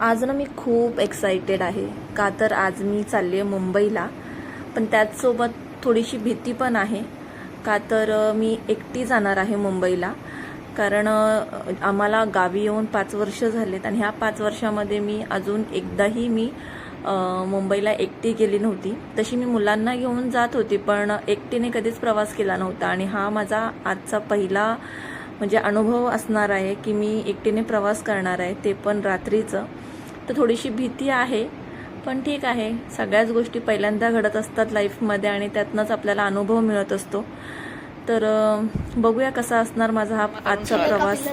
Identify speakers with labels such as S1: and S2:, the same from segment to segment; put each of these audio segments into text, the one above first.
S1: आज ना मी खूप एक्सायटेड आहे. का तर आज मी चालली आहे मुंबईला. पण त्याचसोबत थोडीशी भीती पण आहे. का तर मी एकटी जाणार आहे मुंबईला. कारण आम्हाला गावी येऊन पाच वर्ष झालेत आणि ह्या पाच वर्षामध्ये मी अजून एकदाही मी मुंबईला एकटी गेली नव्हती. तशी मी मुलांना घेऊन जात होती पण एकटीने कधीच प्रवास केला नव्हता. आणि हा माझा आजचा पहिला म्हणजे अनुभव असणार आहे की मी एकटीने प्रवास करणार आहे ते पण रात्रीचं. तर थोडीशी भीती आहे पण ठीक आहे. सगळ्याच गोष्टी पहिल्यांदा घडत असतात लाईफमध्ये आणि त्यातनंच आपल्याला अनुभव मिळत असतो. तर बघूया कसा असणार माझा हा आजचा प्रवास.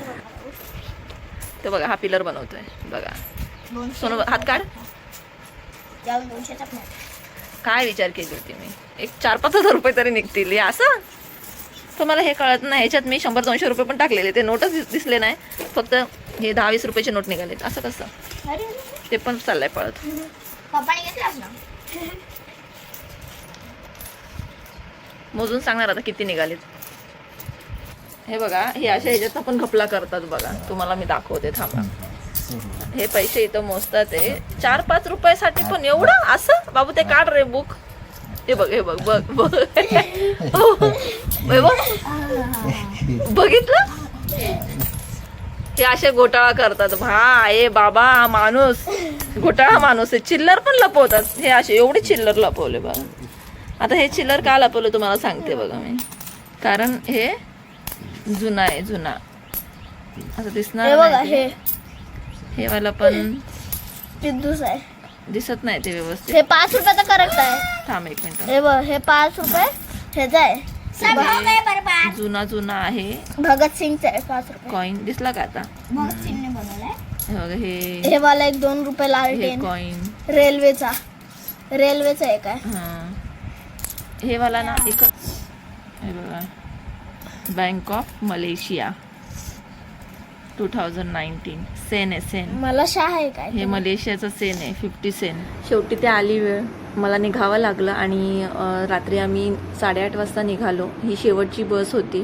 S1: ते बघा हा पिलर बनवतोय. बघा. सोनू हात काढ. काय विचार केली होती मी? एक चार पाच हजार रुपये तरी निघतील. हे असं? तुम्हाला हे कळत नाही. ह्याच्यात मी शंभर दोनशे रुपये पण टाकलेले. ते नोटच दिस- दिसले नाही. फक्त हे दहा वीस रुपयाचे नोट निघालेत. असं कसं? ते पण चाललंय पळत. मोजून सांगणार आता किती निघालेत. हे बघा हे अशा ह्याच्यात पण घपला करतात बघा. तुम्हाला मी दाखवते थांबा. हे पैसे इथं मोजतात ते. चार पाच रुपयासाठी पण एवढं? असं? बाबू ते काढ रे बुक हे बघ हे बघ बघ बघ. बघ. बघितलं? हे असे घोटाळा करतात. भा ए बाबा हा माणूस. घोटाळा माणूस आहे. चिल्लर पण लपवतात. हे असे एवढे चिल्लर लपवले बघा. आता हे चिल्लर का लपवलं तुम्हाला सांगते बघा मी. कारण हे जुना आहे जुना. असं
S2: हे
S1: दिसणार
S2: हे.
S1: हे वाला पण
S2: आहे.
S1: दिसत नाही ते व्यवस्थित.
S2: हे पाच रुपयाचं करेक्ट आहे.
S1: थांब एक मिनिट.
S2: हे बघ हे पाच रुपये ह्याचं आहे.
S1: जुना जुना आहे.
S2: भगत सिंगचं आहे पाच रुपये.
S1: कॉइन दिसला का आता?
S2: भगत सिंगने बनवलाय.
S1: हे बघा हे.
S2: हे वाला एक दोन रुपये
S1: हे
S2: लालटेन
S1: कॉइन
S2: रेल्वेचा. रेल्वेचा एक आहे.
S1: हा. हे वाला ना एक हे बघा. Bank of Malaysia two thousand nineteen Sen आहे सेन
S2: मला शाह आहे काय?
S1: हे मलेशियाचं सेन आहे फिफ्टी सेन शेवटी ते आली वेळ. मला निघावं लागलं आणि अ, रात्री आम्ही साडेआठ वाजता निघालो. ही शेवटची बस होती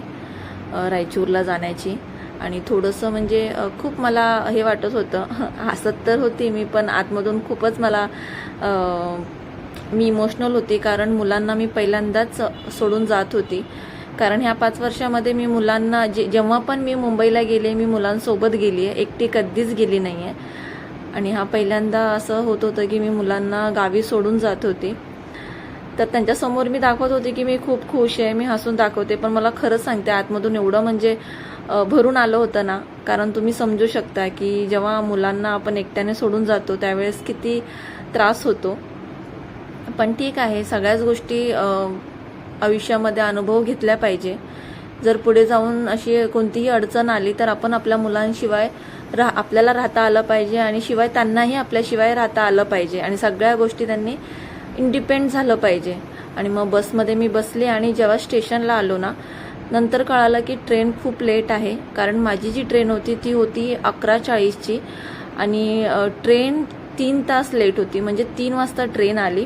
S1: अ, रायचूरला जाण्याची. आणि थोडंसं म्हणजे अ, खूप मला हे वाटत होतं. हसत तर होती मी पण आतमधून खूपच मला अ, मी इमोशनल होती. कारण मुलांना मी पहिल्यांदाच सोडून जात होती. कारण ह्या पाच वर्षामध्ये मी मुलांना जे जेव्हा पण मी मुंबईला गेले मी मुलांसोबत गेली आहे एकटी कधीच गेली नाही आहे आणि हा पहिल्यांदा असं होत होतं की मी मुलांना गावी सोडून जात होते. तर त्यांच्यासमोर मी दाखवत होते की मी खूप खुश आहे मी हसून दाखवते पण मला खरंच सांगते आतमधून एवढं म्हणजे भरून आलं होतं ना. कारण तुम्ही समजू शकता की जेव्हा मुलांना आपण एकट्याने सोडून जातो त्यावेळेस किती त्रास होतो. पण ठीक आहे सगळ्याच गोष्टी आयुष्यामध्ये अनुभव घेतल्या पाहिजे. जर पुढे जाऊन अशी कोणतीही अडचण आली तर आपण आपल्या मुलांशिवाय राह आपल्याला राहता आलं पाहिजे आणि शिवाय त्यांनाही आपल्याशिवाय राहता आलं पाहिजे आणि सगळ्या गोष्टी त्यांनी इंडिपेंड झालं पाहिजे. आणि मग बसमध्ये मी बसले आणि जेव्हा स्टेशनला आलो ना नंतर कळालं की ट्रेन खूप लेट आहे. कारण माझी जी ट्रेन होती ती होती अकरा चाळीसची. आणि ट्रेन तीन तास लेट होती. म्हणजे तीन वाजता ट्रेन आली.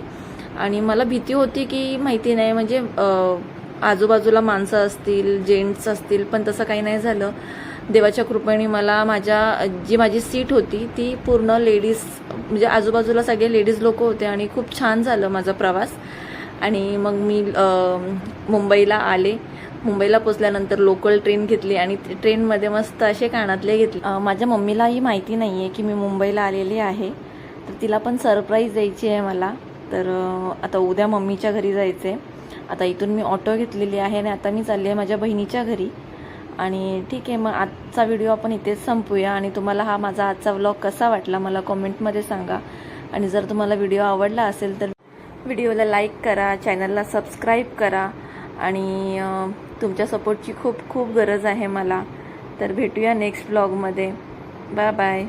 S1: आणि मला भीती होती की माहिती नाही म्हणजे आजूबाजूला माणसं असतील जेंट्स असतील पण तसं काही नाही झालं. देवाच्या कृपेने मला माझ्या जी माझी सीट होती ती पूर्ण लेडीज म्हणजे आजूबाजूला सगळे लेडीज लोक होते आणि खूप छान झालं माझा प्रवास. आणि मग मी मुंबईला आले. मुंबईला पोचल्यानंतर लोकल ट्रेन घेतली आणि ट्रेनमध्ये मस्त असे कानातले घेतले. माझ्या मम्मीलाही माहिती नाही आहे की मी मुंबईला आलेली आहे. तर तिला पण सरप्राईज द्यायची आहे मला. तर आता उद्या मम्मीच्या घरी जायचं आहे आता इथून मी ऑटो घेतलेली आहे आणि आता मी चालली आहे माझ्या बहिणीच्या घरी. आणि ठीक आहे मग आजचा व्हिडिओ आपण इथेच संपूया. आणि तुम्हाला हा माझा आजचा व्लॉग कसा वाटला मला कॉमेंटमध्ये सांगा. आणि जर तुम्हाला व्हिडिओ आवडला असेल तर व्हिडिओला लाईक करा चॅनलला सबस्क्राईब करा. आणि तुमच्या सपोर्टची खूप खूप गरज आहे मला. तर भेटूया नेक्स्ट ब्लॉगमध्ये बाय बाय.